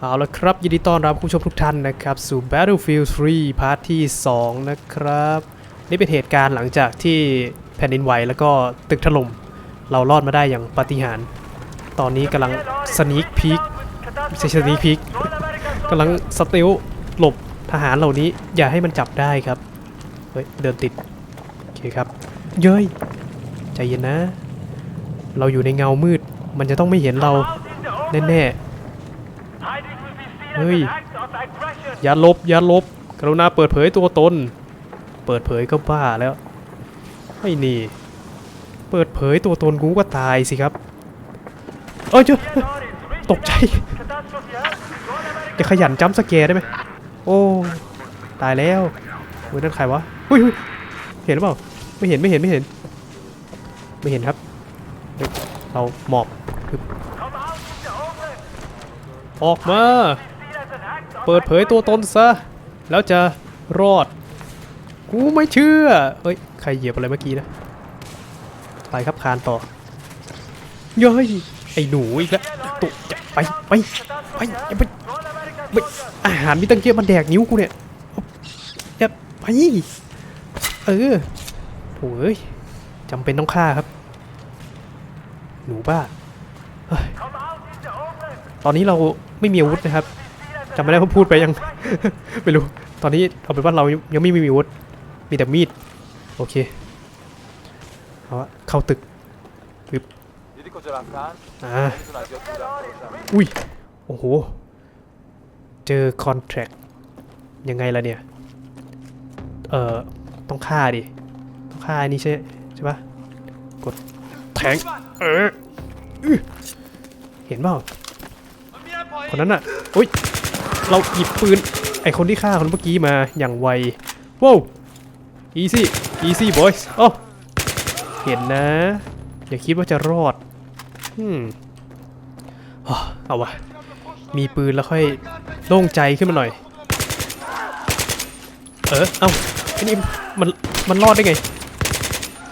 เอาละครับ ยินดีต้อนรับคุณผู้ชมทุกท่านนะครับ สู่ Battlefield 3พาร์ทที่ 2 นะครับ นี่เป็นเหตุการณ์หลังจากที่แผ่นดินไหวแล้วก็ตึกถล่มเรารอดมาได้อย่างปาฏิหาริย์ตอนนี้กำลังสนี k พีคไม่ใช่สนี k พีคกำลังสเตลหลบทหารเหล่านี้อย่าให้มันจับได้ครับ เฮ้ย เดินติด โอเคครับ เย้ย ใจเย็นนะ เราอยู่ในเงามืด มันจะต้องไม่เห็นเราแน่ๆ เฮ้ย อย่าลบ อย่าลบ กรุณาเปิดเผยตัวตน เปิดเผยก็บ้าแล้ว ไม่นี่ เปิดเผยตัวตนกูก็ตายสิครับ เอ้ยเจ้าตกใจ จะขยันจัมป์สแกร์ได้ไหม โอ้ ตายแล้วเฮ้ยนั่นใครวะเฮ้ยเฮ้ยเห็นหรือเปล่า ไม่เห็นไม่เห็นไม่เห็น ไม่เห็นครับเฮ้ยเราหมอบปึ๊บออกมา เปิดเผยตัวตนซะ แล้วจะรอด กูไม่เชื่อ เฮ้ย ใครเหยียบอะไรเมื่อกี้นะ ไปครับคานต่อ เย้ย ไอ้หนูอีกแล้วตุจะไปไปไปอย่าไปไปอาหารมีตั้งเยอะมาแดกนิ้วกูเนี่ยอย่าไป เออโถ่เอ้ยจำเป็นต้องฆ่าครับ หนูบ้าตอนนี้เราไม่มีอาวุธนะครับ จำไม่ได้ว่าพูดไปยัง ไม่รู้ ตอนนี้เอาเป็นว่าเรายังไม่มีอาวุธมีแต่มีด โอเค เอาละเข้าตึก Yüriko Jorankan, อ่า Sunan Göktuğ'dan อุ้ย โอ้โห เจอคอนแท c t ยังไงล่ะเนี่ย เอ่อ ต้องฆ่าดิ ต้องฆ่าอันนี้ใช่ใช่ปะกดแทงเออเห็นเปล่าคนนั้นอะ อุ้ย เราหยิบปืนไอคนที่ฆ่าคนเมื่อกี้มาอย่างไวว้าว easy easy boys โอ้เห็นนะอย่าคิดว่าจะรอดอืมอ๋อเอาวะมีปืนแล้วค่อยโล่งใจขึ้นมาหน่อย เออ เอาไอ้นี่มันมันรอดได้ไง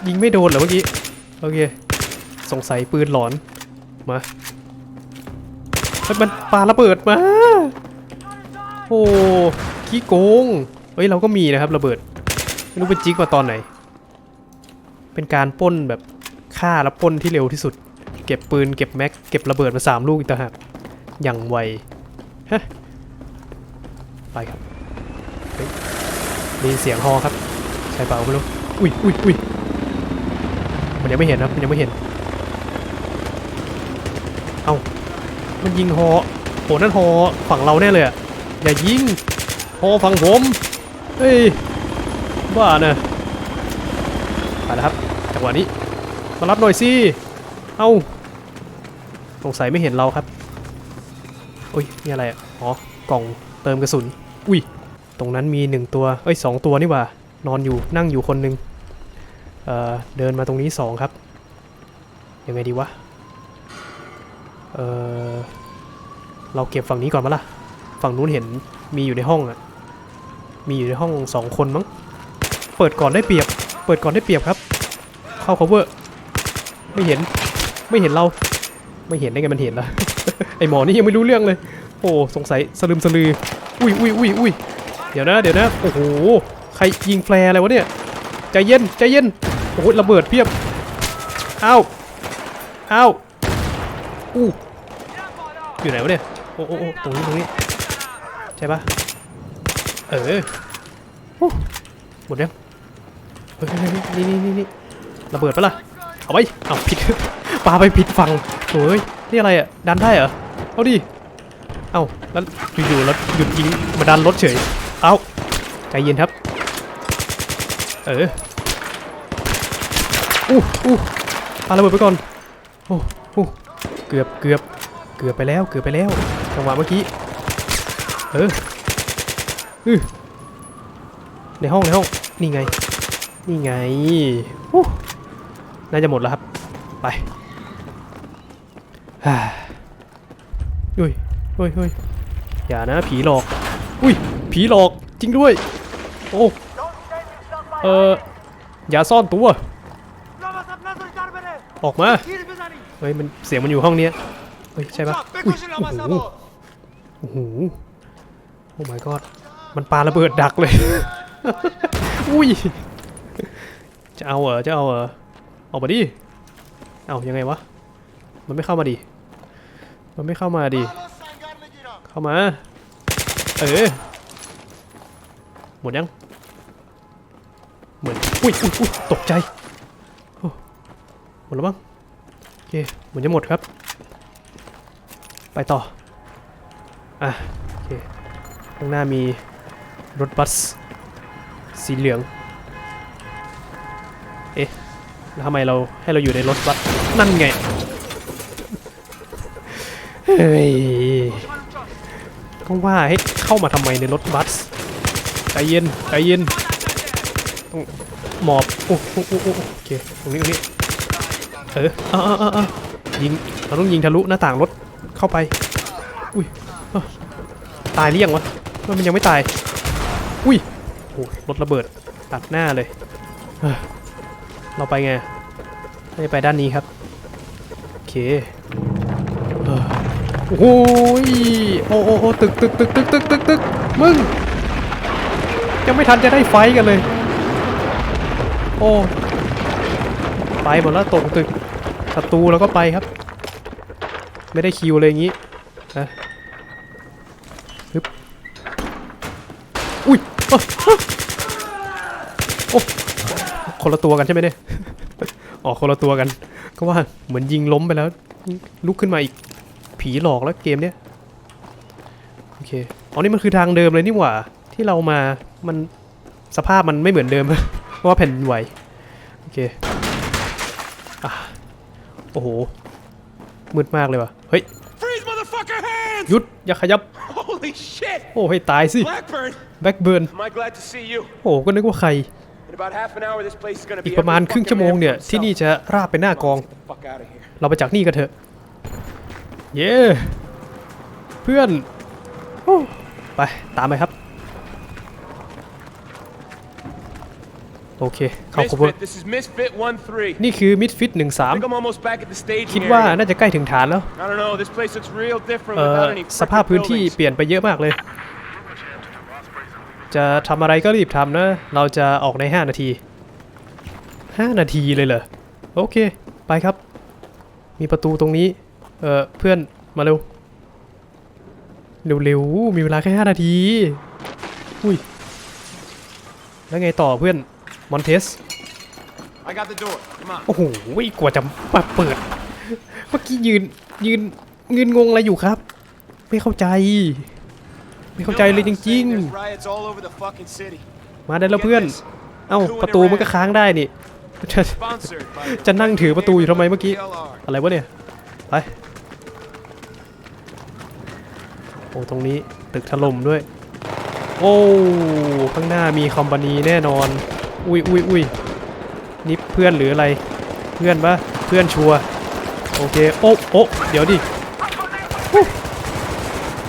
ยิงไม่โดนเหรอเมื่อกี้ โอเค สงสัยปืนหลอน มาเฮ้ยมันปาระเบิดมา โอ้ขี้โกง เฮ้ยเราก็มีนะครับระเบิด ไม่รู้เป็นจิกมาตอนไหน เป็นการป้นแบบฆ่าแล้วป้นที่เร็วที่สุด เก็บปืนเก็บแม็กเก็บระเบิดมาสามลูกอีกต่างหากอย่างไวฮะไปครับมีเสียงฮอครับ ใช่เปล่าไม่รู้อุ้ยอุ้ยอุ้ยมันยังไม่เห็นครับมันยังไม่เห็น เอ้ามันยิงฮอโหนั่นฮอฝั่งเราแน่เลยอะ อย่ายิงฮอฝั่งผมเฮ้ยบ้านะไปแล้วครับจังหวะนี้มารับหน่อยสิเอาสงสัยไม่เห็นเราครับอุ้ยนี่อะไรอะอ๋อกล่องเติมกระสุนอุ้ยตรงนั้นมีหนึ่งตัวเอ้ยสองตัวนี่ว่านอนอยู่นั่งอยู่คนหนึ่งเอ่อเดินมาตรงนี้สองครับยังไงดีวะเอ่อเราเก็บฝั่งนี้ก่อนมาล่ะ ฝั่งนู้นเห็นมีอยู่ในห้องอะมีอยู่ในห้องสองคนมั้ง เปิดก่อนได้เปรียบ เปิดก่อนได้เปรียบครับ เข้า cover ไม่เห็น ไม่เห็นเรา ไม่เห็นได้ไงมันเห็นล่ะไอหมอนี่ยังไม่รู้เรื่องเลย โอ้สงสัยสลืมสลือ อุ้ยอุ้ยอุ้ยอุ้ยเดี๋ยวนะ เดี๋ยวนะ โอ้โห ใครยิงแฟร์อะไรวะเนี่ย ใจเย็น ใจเย็น โอ้โหระเบิดเพียบ อ้าว อ้าว อู้ อยู่ไหนวะเนี่ย โอ้โอ้โอ้ตรงนี้ ตรงนี้ ใช่ปะเออโอ้หมดยังเฮ้ยเฮ้ยนี่นี่นี่นี่ระเบิดปะล่ะเอาไปเอาผิดปาไปผิดฝั่งโอ้ยนี่อะไรอะดันได้เหรอเอาดิเอาแล้วอยู่ๆแล้วหยุดยิงมาดันรถเฉยเอาใจเย็นครับ เอออู้อู้ปาระเบิดไปก่อนโอ้โอ้เกือบเกือบเกือบไปแล้วเกือบไปแล้วจังหวะเมื่อกี้ เอออือในห้องในห้อง นี่ไง นี่ไงอู้น่าจะหมดแล้วครับ ไปฮ่าอุ้ยอุ้ยอุ้ยอย่านะ ผีหลอก อุ้ย ผีหลอก จริงด้วย โอ้ เอออย่าซ่อนตัว ออกมา เฮ้ย มันเสียงมันอยู่ห้องเนี้ยเฮ้ย ใช่ปะอุ้ยโอ้โห โอ้ my god มันปาระเบิดดักเลย อุ้ย จะเอาเหรอ จะเอาเหรอ ออกมาดิ เอายังไงวะ มันไม่เข้ามาดิ มันไม่เข้ามาดิ เข้ามา เออ หมดยัง เหมือน อุ้ยอุ้ยอุ้ยตกใจ หมดแล้วมั้ง โอเค เหมือนจะหมดครับ ไปต่อ อะ ข้างหน้ามีรถบัส สีเหลือง เอ๊ะแล้วทำไมเราให้เราอยู่ในรถบัส นั่นไง เฮ้ยก็ว่าให้เข้ามาทำไมในรถบัส ใจเย็น ใจเย็นต้องหมอบ โอ้โอ้โอ้โอ้โอเค ตรงนี้ตรงนี้ เออออเออเออเอยิง เราต้องยิงทะลุหน้าต่างรถเข้าไป อุ้ยตายหรือยังวะ มันยังไม่ตาย อุ้ยโอ้รถระเบิดตัดหน้าเลยเเราไปไงไปด้านนี้ครับ โอเคโอ้โหยโอ้โอ้ตึกตึกตึกตึกตึกตึกตึกมึงยังไม่ทันจะได้ไฟกันเลย โอ้ไปหมดแล้วตกตึกศัตรูแล้วก็ไปครับ ไม่ได้คิวเลยอย่างนี้นะฮึบอุ้ยเอ้อเอ้อ โอ้คนละตัวกันใช่ไหมเนี่ยอ๋อคนละตัวกัน ก็ว่าเหมือนยิงล้มไปแล้ว ลุกขึ้นมาอีกผีหลอกแล้วเกมเนี้ยโอเคอ๋อนี่มันคือทางเดิมเลยนี่หว่า ที่เรามามันสภาพมันไม่เหมือนเดิมเพราะว่าแผ่นดินไหวโอเคอะโอ้โหมืดมากเลยว่ะเฮ้ย Freeze, motherfucker, hands! หยุดอย่าขยับ Holy shit! โอ้ให้ตายสิ Blackburn! แบ็กเบิร์น Am I glad to see you? โอ้ก็นึกว่าใคร In about half an hour, this place is gonna อี be กประมาณ every ครึ่งชั่วโมง fucking เนี่ย man for ที่นี่ himself. จะราบเป็นหน้ากอง Get the fuck out of here. เราไปจากนี่กันเถอะ เย้ เพื่อนโอ้ไป ตามไปครับ โอเค เข้าครบ Misfit, this is Misfit 1-3. นี่คือมิดฟิต I think I'm almost back at the 13 staging คิดว่า area. น่าจะใกล้ถึงฐานแล้ว I don't know, this place looks real different เอ่อ without any สภาพ frickin' พื้นที่ buildings. เปลี่ยนไปเยอะมากเลย จะทำอะไรก็รีบทำนะ เราจะออกใน 5 นาที 5 นาทีเลยเหรอ โอเค ไปครับ มีประตูตรงนี้ เอ่อเพื่อนมาเร็ว เร็วๆ มีเวลาแค่ 5 นาที อุ้ย แล้วไงต่อเพื่อน มอนเทส I got the door. Come on. โอ้โหกว่าจะมาเปิด เมื่อกี้ยืนยืนยืนงงอะไรอยู่ครับ ไม่เข้าใจ ไม่เข้าใจเลยจริง There's riots all over the fucking city. ๆมาได้แล้วเพื่อน เอ้าประตูมันก็ค้างได้นี่ จะ Sponsored by the จะนั่งถือประตูอยู่ทำไมเมื่อกี้ PLR. อะไรวะเนี่ย ไป โอ้ตรงนี้ตึกถล่มด้วย โอ้ข้างหน้ามีคอมพานีแน่นอน อุ้ยอุ้ยอุ้ยนี่เพื่อนหรืออะไร เพื่อนปะเพื่อนชัวโอเค โอ้โอ้เดี๋ยวดิ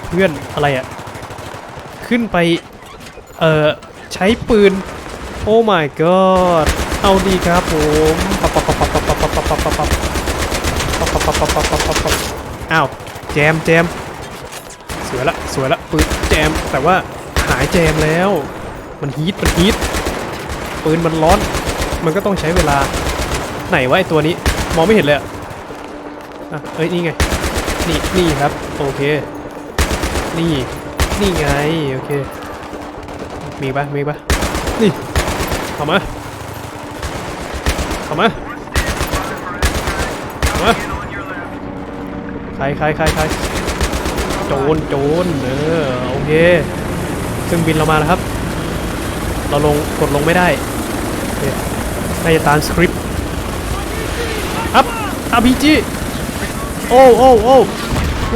เพื่อนอะไรอะขึ้นไป เอ่อ ใช้ปืน โอ้ my god เอาดีครับผมปับปับปับปับปับปับปับปับปับปับปับปับปับปับปับปับปับปับอ้าว แจมแจมสวยละ สวยละปืนแจม แต่ว่าหายแจมแล้ว มันฮีทมันฮีท ปืนมันร้อน มันก็ต้องใช้เวลา ไหนวะไอตัวนี้ มองไม่เห็นเลยอะอะเอ้ยนี่ไง นี่นี่ครับ โอเค นี่ นี่ไง โอเค มีปะมีปะนี่เข้ามาเข้ามาเข้ามาใครใครใครใครโจรโจรเออ โอเคเครื่งบินเรามาแล้วครับ เราลงกดลงไม่ได้น่าจะตามสคริปต์อัพ RPG โอ้โอ้โอ้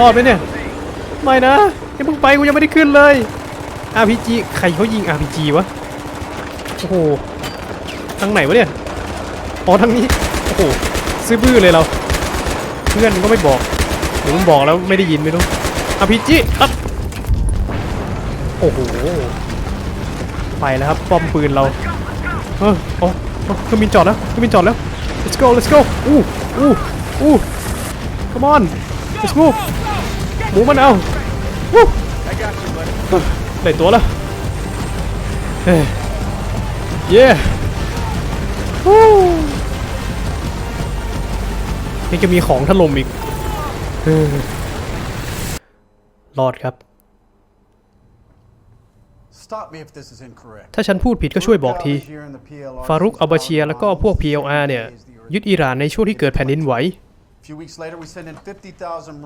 รอดไหมเนี่ย ไม่นะยังเพิ่งไปกูยังไม่ได้ขึ้นเลย RPG ใครเขายิง RPG วะ โอ้โห ทางไหนวะเนี่ย อ๋อทางนี้ โอ้โห ซื้อบื้อเลยเรา เพื่อนก็ไม่บอกหรือมันบอกแล้วไม่ได้ยินไม่รู้ RPG อัพโอ้โห ไปแล้วครับป้อมปืนเราเออโอ้โอ้เครื่องบินจอดแล้วเครื่องบินจอดแล้ว let's go let's go อู้อู้อู้ come on let's move หมูมันเอาวู้ได้ตัวแล้วเฮ้ยเย้ฮู้นี่จะมีของถล่มอีกรอดครับ ถ้าฉันพูดผิดก็ช่วยบอกที ฟารุกอัลบาเชียแล้วก็พวก PLR เนี่ย ยึดอิหร่านในช่วงที่เกิดแผ่นดินไหว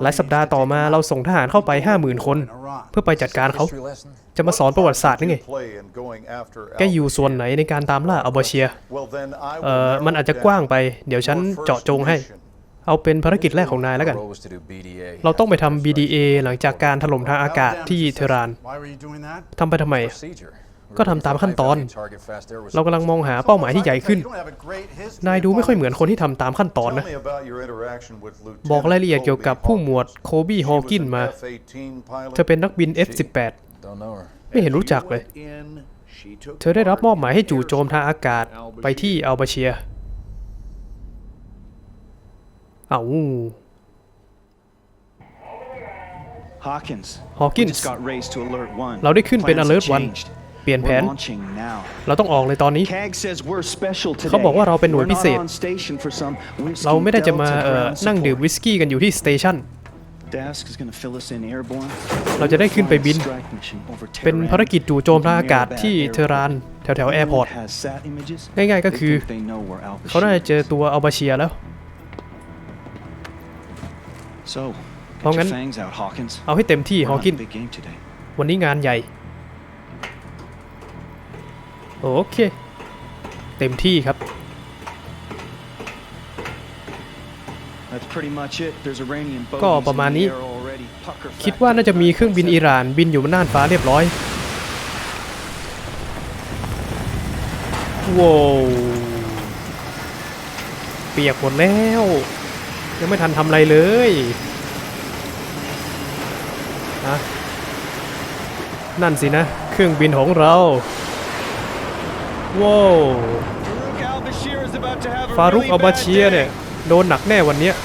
หลายสัปดาห์ต่อมาเราส่งทหารเข้าไป 50,000 คน เพื่อไปจัดการเขา จะมาสอนประวัติศาสตร์นี่ไง แกอยู่ส่วนไหนในการตามล่าอัลบาเชีย เอ่อ มันอาจจะกว้างไป เดี๋ยวฉันเจาะจงให้ เอาเป็นภารกิจแรกของนายแล้วกัน เราต้องไปทำ BDA หลังจากการถล่มทางอากาศที่เทหะราน ทำไปทำไม ก็ทำตามขั้นตอน เรากำลังมองหาเป้าหมายที่ใหญ่ขึ้น นายดูไม่ค่อยเหมือนคนที่ทำตามขั้นตอนนะ บอกรายละเอียดเกี่ยวกับผู้หมวดโคบี้ฮอว์กินมา เธอเป็นนักบิน F18 ไม่เห็นรู้จักเลย เธอได้รับมอบหมายให้จู่โจมทางอากาศไปที่อัลบาเชีย เอ้า Hawkins. Hawkins. We just got raised to alert one. เราได้ขึ้นเป็น Plans alert have 1 changed. เปลี่ยนแผ We're น launching now. เราต้องออกเลยตอนนี้ CAG says we're special today. เขาบอกว่าเราเป็นหน่วย We're พิเศษ not on station for some whiskey เราไม่ได้จะมา Delta เอ่อ ground นั่งดื่ม support. วิสกี้กันอยู่ที่สเตชัน Dask is gonna fill us in airborne. เราจะได้ขึ้นไปบิน Strike mission over เป็น Tehran. ภารกิจจู่โจมทางอากาศที่เทหะรานแถวแถวๆแอร์พอร์ต Has sat images. ง่ายๆก็ They คือ think they know we're Al เขาน่าจะ Bashir. เจอตัวอัลบาเชียแล้ว So, เพราะ get งั้น your fangs out, Hawkins. เอาให้เต็มที่ We're ฮอ on กิน a big game today. วันนี้งานใหญ่ โอเค เต็มที่ครับ That's pretty much it. There's Iranian ก็ bogeys ประมาณ in the นี้ air already. Pucker คิด factor ว่าน่าจะมีเครื่องบินอิหร่านบินอยู่บนน่านฟ้าเรียบร้อยว้าวเปียกหมดแล้ว ยังไม่ทันทำอะไรเลยนะนั่นสินะ เครื่องบินของเรา ว้าว Farouk al-Bashir is about to have a ฟารุก really อัลบา bad เชีย day. เนี่ย โดนหนักแน่วันเนี้ย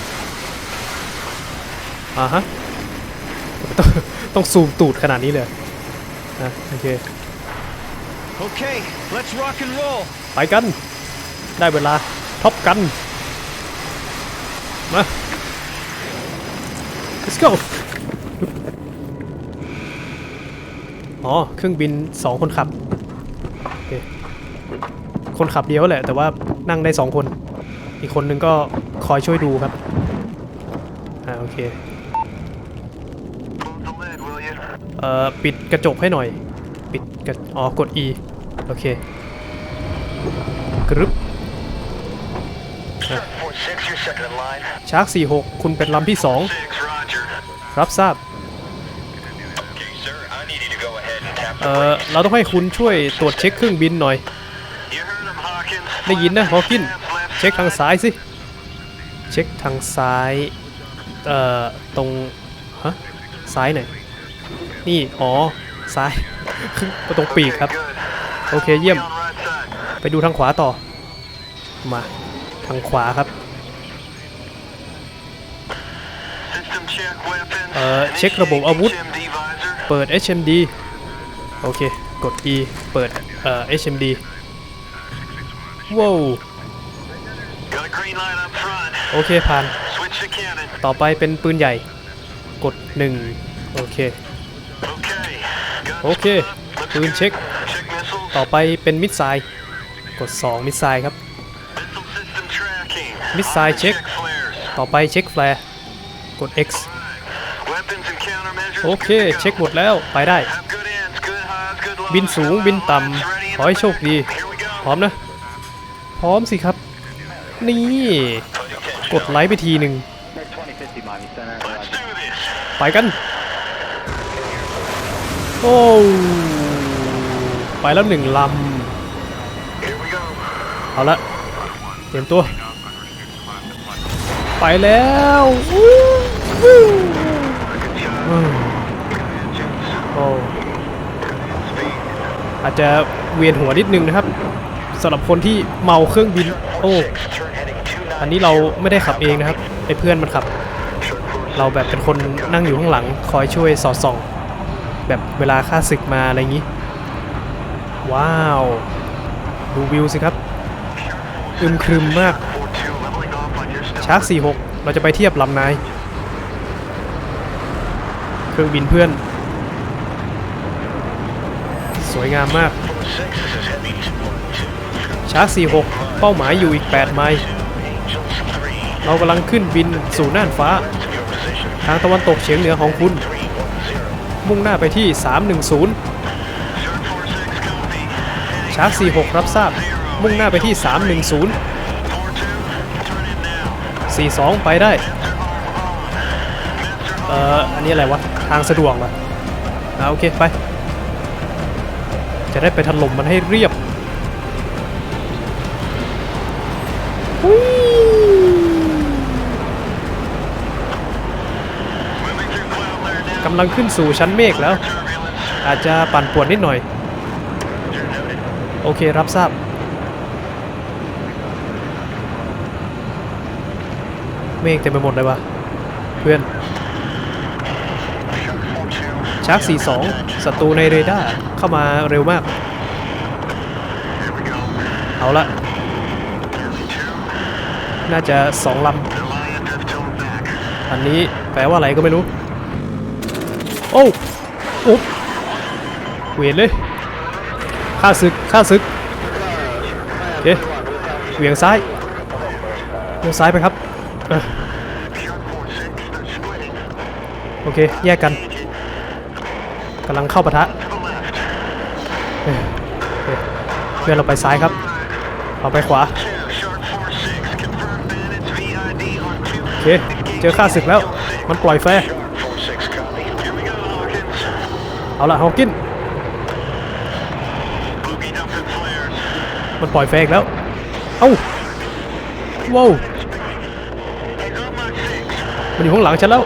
อ่าฮะ ต้องต้องซูมตูดขนาดนี้เลยนะโอเค Okay, let's rock and roll. ไปกัน ได้เวลาท็อปกัน มา let's go อ๋อ เครื่องบินสองคนขับ โอเค คนขับเดียวแหละ แต่ว่านั่งได้สองคน อีกคนนึงก็คอยช่วยดูครับ อ่า โอเค เอ่อ ปิดกระจกให้หน่อย ปิดกระ อ๋อ กด E โอเคกรึบ ชาร์ก46 คุณเป็นลำที่ Six, Roger. 2รับทราบ Okay, sir. I need you to go ahead and tap เอ่อ เราต้องให้คุณช่วยตรวจเช็คเครื่องบินหน่อย You heard him, Hawkins. ได้ยินนะฮอกิน Left, left เช็คทางซ้ายสิ เช็คทางซ้าย เอ่อ ตรง ฮะ ซ้ายไหน นี่ อ๋อ ซ้ายก็ตรงปีกครับ Good. โอเคเยี่ยม On right side. ไปดูทางขวาต่อ มา ทางขวาครับ เช็คระบบอาวุธ เปิด HMD โอเค กด E เปิดเอ่อ HMD ว้าวโอเค ผ่าน ต่อไปเป็นปืนใหญ่ กด 1 โอเค โอเค ปืนเช็ค ต่อไปเป็นมิสไซล์กด 2 มิสไซล์ครับ มิสไซล์เช็ค ต่อไปเช็คแฟลร์กด X โอเค เช็คหมดแล้วไปได้ บินสูงบินต่ำขอให้โชคดี พร้อมนะ พร้อมสิครับ นี่ กดไลค์ไปทีหนึ่งไปกัน โอ้ไปแล้วหนึ่งลำ เอาละเตรียมตัว ไปแล้ว โอ้อาจจะเวียนหัวนิดนึงนะครับสำหรับคนที่เมาเครื่องบิน โอ้อันนี้เราไม่ได้ขับเองนะครับไอ้เพื่อนมันขับ เราแบบเป็นคนนั่งอยู่ข้างหลัง คอยช่วยสอดส่อง แบบเวลาค่าศึกมาอะไรอย่างนี้ ว้าว ดูวิวสิครับ อึมครึมมากชาร์ก46 เราจะไปเทียบลำนาย เครื่องบินเพื่อน วยงามมากชาร์ก46 เป้าหมายอยู่อีก 8 ไมล์เรากำลังขึ้นบินสู่น่านฟ้า ทางตะวันตกเฉียงเหนือของคุณ มุ่งหน้าไปที่ 310 ชาร์ก46 รับทราบ มุ่งหน้าไปที่ 310 42 ไปได้ เอ่อ อันนี้อะไรวะ ทางสะดวกเหรออ่าโอเค ไป จะได้ไปถล่มมันให้เรียบกำลังขึ้นสู่ชั้นเมฆแล้ว อาจจะปั่นป่วนนิดหน่อย โอเครับทราบ เมฆเต็มไปหมดเลยวะเพื่อน ชาร์ก42ศัตรูในเรดาร์เข้ามาเร็วมาก เอาละ น่าจะสองลำ อันนี้แปลว่าอะไรก็ไม่รู้ โอ้อุ๊บเวียนเลยข้าศึกข้าศึกโอเคเหวียงซ้ายเลี้ยวซ้ายไปครับอโอเค แยกกันำลังเข้าปะทะเฮ้ยเพื่อนเราไปซ้ายครับเราไปขวาโอเคเจอข้าศึกแล้ว มันปล่อยแฟร์เอาละฮอว์กินมันปล่อยแฟร์อีกแล้ว เอ้าว้าว มันอยู่ข้างหลังฉันแล้ว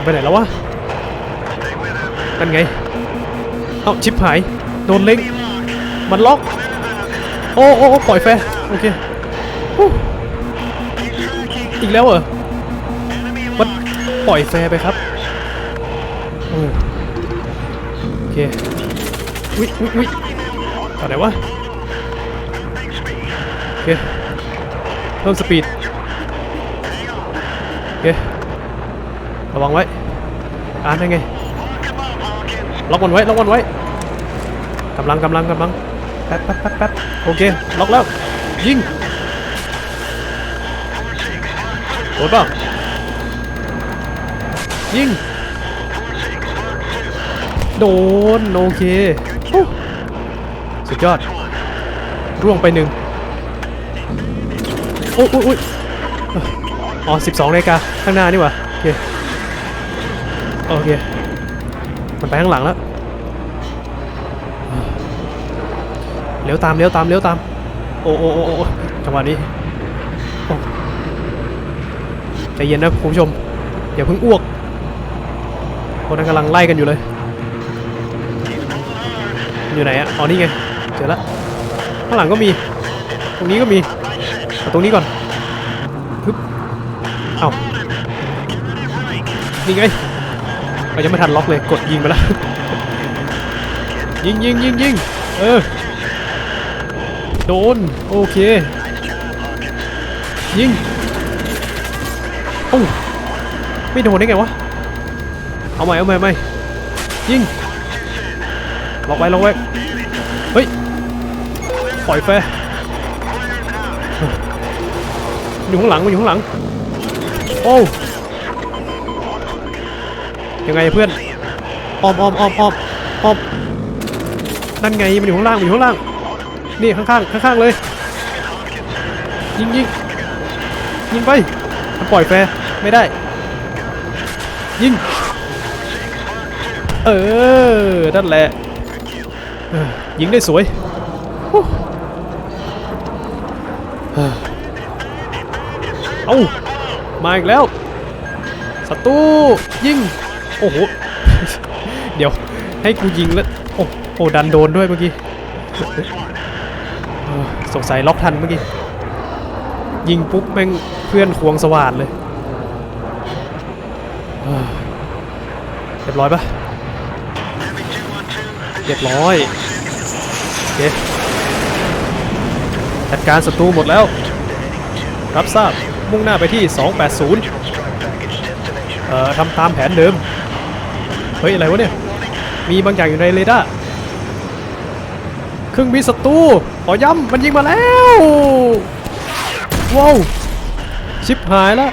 มันไปไหนแล้ววะนั่นไง เอ้าชิปหาย โดนเล็งมันล็อก โอ้โอ้ปล่อยแฟร์โอเคอีกแล้วเหรอมันปล่อยแฟร์ไปครับโอ้โอเควิวิวิตอนไหนวะ โอเค เพิ่มสปีด ระวังไว้อ่านได้ไงล็อกมันไว้ล็อกมันไว้กำลังกำลังกำลังแป๊บแป๊บแป๊บแป๊บโอเคล็อกแล้วยิงโดนป่ายิงโดนโอเคสุดยอดร่วงไปหนึ่งโอ้ยโอ้ยโอ้ยอ๋อ12นาฬิกาข้างหน้านี่หว่าโอเค โอเค มันไปข้างหลังแล้วเลี้ยวตามเลี้ยวตามเลี้ยวตาม โอ้โอ้โอ้จังหวะนี้ใจเย็นนะคุณผู้ชม อย่าเพิ่งอ้วกคนนั้นกำลังไล่กันอยู่เลย อยู่ไหนอะอ๋อนี่ไง เจอแล้วข้างหลังก็มี ตรงนี้ก็มีเอาตรงนี้ก่อนฮึบเอ้านี่ไง ยังไม่ทันล็อกเลยกดยิงไปแล้ว ยิงยิงยิงยิงเออ โดน โอเค ยิงโอ้ไม่โดนได้ไงวะ เอาใหม่เอาใหม่ใหม่ยิงล็อกไว้ล็อกไว้ เฮ้ย ปล่อยแฟอยู่ข้างหลังมันอยู่ข้างหลัง โอ้ ยังไงเพื่อนอ้อมอ้อมอ้อมอ้อมอ้อมนั่นไงมันอยู่ข้างล่างมันอยู่ข้างล่างนี่ข้างๆข้างๆเลยยิงยิงยิงไปมันปล่อยแฟร์ไม่ได้ ยิงเออนั่นแหละยิงได้สวยฮู้เออเอามาอีกแล้วศัตรูยิง โอ้โห เดี๋ยวให้กูยิงแล้ว โอ้โหดันโดนด้วยเมื่อกี้สงสัยล็อกทันเมื่อกี้ ยิงปุ๊บแม่งเพื่อนควงสว่านเลยเอ้ยเรียบร้อยปะเรียบร้อยโอเคจัดการศัตรูหมดแล้ว รับทราบมุ่งหน้าไปที่ 280 เอ่อทำตามแผนเดิม เฮ้ย อะไรวะเนี่ย มีบางอย่างอยู่ในเรดาร์เครื่องบินศัตรูขอย้ำมันยิงมาแล้วว้าวชิบหายแล้ว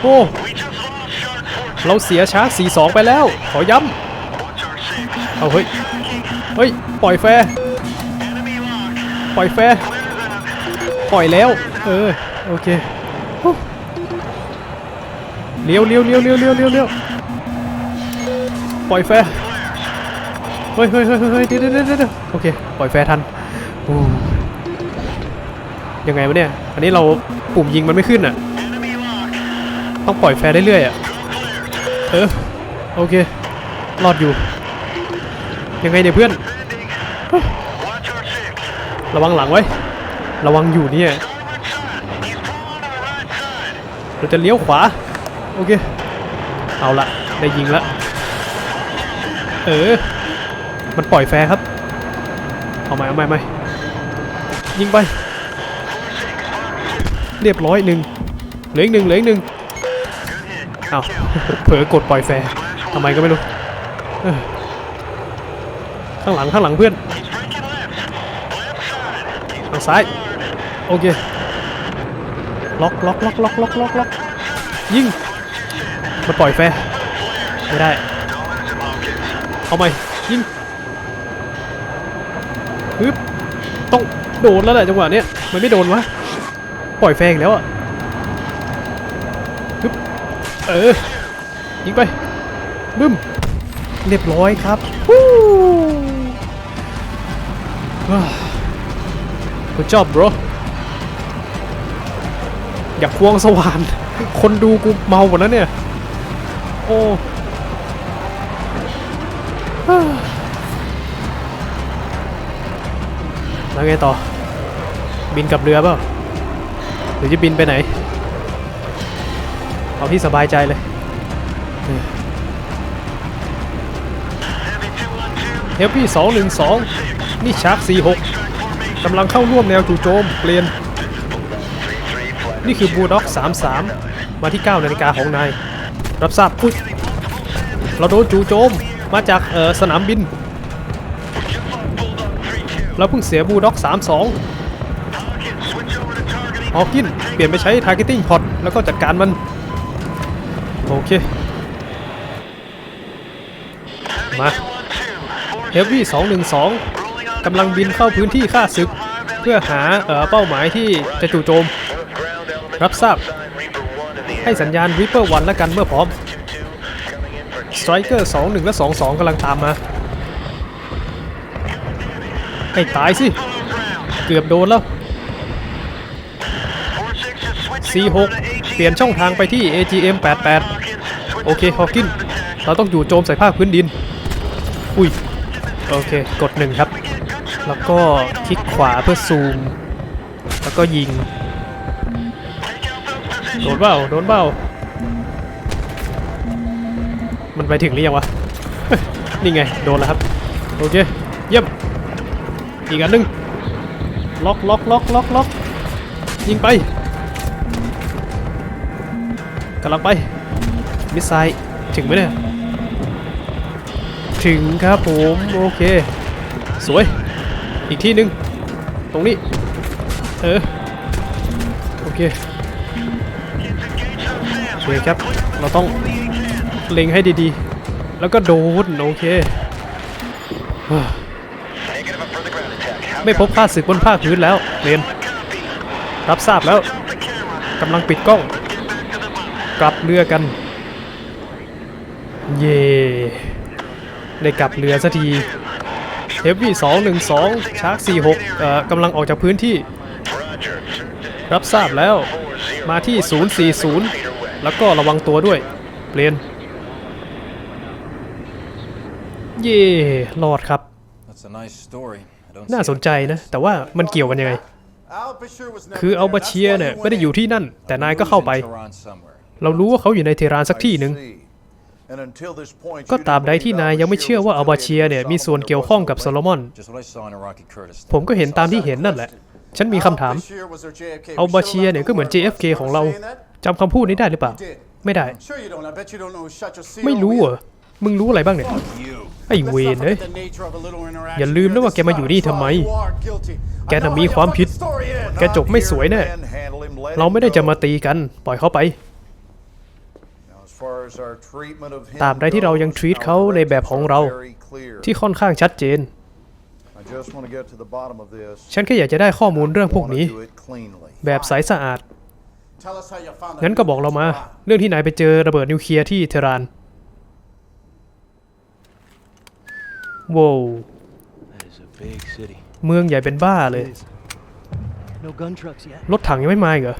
โอ้เราเสียชาร์จ42 ไปแล้ว ขอย้ำเอาเฮ้ย เฮ้ย ปล่อยแฟร์ปล่อยแฟร์ปล่อยแล้ว เออ โอเคเลี้ยวเลี้ยวเลี้ยวเลี้ยวเลี้ยวเลี้ยวเลี้ยว ปล่อยแฟร์เฮ้ยเฮ้ยเฮ้ยเฮ้ยเดี๋ยวเดี๋ยวเดี๋ยวเดี๋ยวโอเค ปล่อยแฟร์ทันยังไงวะเนี่ย อันนี้เราปุ่มยิงมันไม่ขึ้นอะ ต้องปล่อยแฟร์ได้เรื่อยอะ เออ โอเค รอดอยู่ ยังไงเนี่ยเพื่อน ระวังหลังไว้ ระวังอยู่เนี่ย เราจะเลี้ยวขวา โอเค เอาละได้ยิงละเออ มันปล่อยแฟร์ครับ เอาใหม่เอาใหม่ใหม่ยิงไป เรียบร้อยหนึ่งเหลืออีกหนึ่งเหลืออีกหนึ่งเอาเผลอกดปล่อยแฟร์ทำไมก็ไม่รู้ข้างหลังข้างหลังเพื่อนทางซ้าย โอเค ล็อกล็อกล็อกล็อกล็อกล็อกล็อกยิงมันปล่อยแฟร์ไม่ได้ เอาใหม่ยิงฮึบต้องโดนแล้วแหละจังหวะเนี้ยมันไม่โดนวะปล่อยแฟร์อีกแล้วอะฮึบเออยิงไปบึ้มเรียบร้อยครับวู้กูจอบ bro อย่าควงสว่าน คนดูกูเมาหมดแล้วเนี่ย โอ้ แล้วไงต่อ บินกับเรือเปล่าหรือจะบินไปไหน เอาที่สบายใจเลยเฮฟวี่สองหนึ่งสองนี่ชาร์กสี่หกกำลังเข้าร่วมแนวจู่โจม เปลี่ยน นี่คือบูด็อก33มาที่9นาฬิกาของนาย รับทราบอุ๊ยเราโดนจู่โจม มาจากเออสนามบิน เราเพิ่งเสียบูด็อก 32ฮอกิน เปลี่ยนไปใช้ targeting pod แล้วก็จัดการมัน โอเค มาเฮฟวี่212 กำลังบินเข้าพื้นที่ค่าศึก เพื่อหาเออเป้าหมายที่จะจู่โจม รับทราบ ให้สัญญาณ Reaper 1 แล้วกันเมื่อพร้อม Striker 21และ22กำลังตามมาให้ตายสิ เกือบโดนแล้ว C6 เปลี่ยนช่องทางไปที่ AGM 88โอเคฮอกิน เราต้องอยู่โจมใส่ภาคพื้นดิน อุ้ย โอเค กดหนึ่งครับ แล้วก็คลิกขวาเพื่อซูม แล้วก็ยิง โดนเบ้าโดนเบ้า มันไปถึงหรือยังวะ นี่ไง โดนแล้วครับ โอเค เยี่ยม อีกอันหนึ่งล็อกล็อกล็อกล็อกล็อกยิงไปกำลังไป มิสไซล์ถึงไหมเนี่ย ถึงครับผม โอเค สวย อีกที่หนึ่งตรงนี้ เออ โอเคโอเคครับ เราต้อง เล็งให้ดีๆ แล้วก็โดนโอเค ไม่พบค่าศึกบนภาคพื้นแล้วเรียนรับทราบแล้วกำลังปิดกล้อง กลับเรือกัน เย่ได้กลับเรือสักทีเฮฟวี่สองหนึ่งสองชาร์กสี่หกเอ่อกำลังออกจากพื้นที่ รับทราบแล้วมาที่ 040 แล้วก็ระวังตัวด้วย เปลี่ยน เย่รอดครับ That's a nice story. I don't น่า see สนใจนะ แต่ว่ามันเกี่ยวกันยังไง Al Bashir was never คืออัล there. บา That's เชีย why เนี่ย he ไม่ได้ went อยู่ in. ที่นั่น แต่นาย He ก็ was เข้า in ไป Tehran somewhere. เรารู้ว่าเขาอยู่ในเทหรานสักที่หนึ่งก็ตราบใดที่นายยังไม่เชื่อว่าอัลบาเชียเนี่ยมีส่วนเกี่ยวข้องกับโซโลมอน Just what I saw in Iraqi Kurdistan. ผมก็เห็นตามที่เห็นนั่นแหละ ฉันมีคำถาม อัลบาเชียเนี่ยก็เหมือน JFK ของเราจำคำพูดนี้ได้หรือเปล่า ไม่ได้ ไม่รู้เหรอ มึงรู้อะไรบ้างเนี่ย ไอ้เวนเอ้ยอย่าลืมนะว่าแกมาอยู่นี่ทำไม แกน่ะมีความผิด แกจบไม่สวยแน่ เราไม่ได้จะมาตีกัน ปล่อยเขาไป ตาบใดที่เรายัง treat เขาในแบบของเรา ที่ค่อนข้างชัดเจน ฉันแค่อยากจะได้ข้อมูลเรื่องพวกนี้ แบบใสสะอาด งั้นก็บอกเรามา เรื่องที่นายไปเจอระเบิดนิวเคลียร์ที่เทหราน โว้ว That is a big city. เมืองใหญ่เป็นบ้าเลย No gun trucks yet. รถถังยังไม่มาอีกเหรอ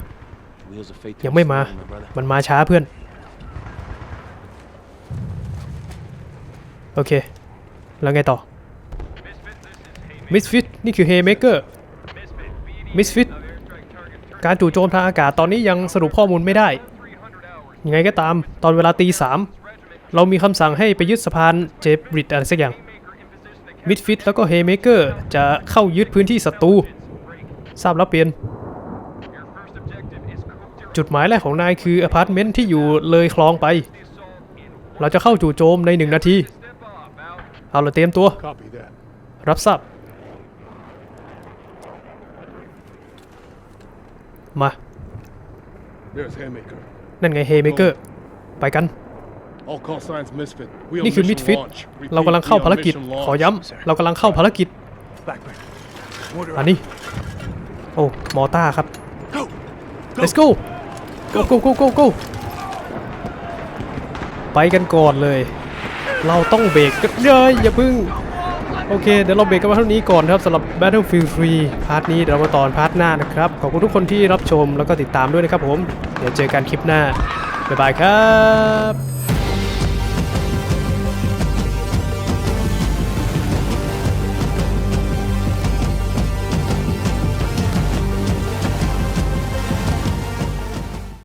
Wheels of fate. ยังไม่มา my brother. มันมาช้าเพื่อน โอเค แล้วไงต่อ มิสฟิตนี่คือเฮเมเกอร์ มิสฟิตการจู่โจมทางอากาศตอนนี้ยังสรุปข้อมูลไม่ได้ ยังไงก็ตาม ตอนเวลาตีสามเรามีคำสั่งให้ไปยึดสะพานเจบริดอะไรสักอย่าง มิดฟิตแล้วก็เฮเมเกอร์จะเข้ายึดพื้นที่ศัตรูทราบแล้วเปลี่ยน จุดหมายแรกของนายคืออพาร์ตเมนต์ที่อยู่เลยคลองไป เราจะเข้าจู่โจมในหนึ่งนาที เอาละเตรียมตัว Copy that. รับทราบ มา There's Haymaker. นั่นไงเฮเมเกอร์ ไปกัน นี่คือมิด mission ฟิต launch. เรากำลัง Repeat, เข้า we on ภารกิจ mission ขอ launch. ย้ำ เรากำลังเข้าภารกิจ อันนี้ โอ้ มอต้าครับ let's go go go go go go ไปกันก่อนเลย เราต้องเบรกกันเย้ยอย่าพึ่ง โอเค เดี๋ยวเราเบรกกันมาเท่านี้ก่อนครับสำหรับ Battlefield 3 พาร์ทนี้เดี๋ยวเรามาต่อพาร์ทหน้านะครับ ขอบคุณทุกคนที่รับชมแล้วก็ติดตามด้วยนะครับผม เดี๋ยวเจอกันคลิปหน้า บ๊ายบายครับ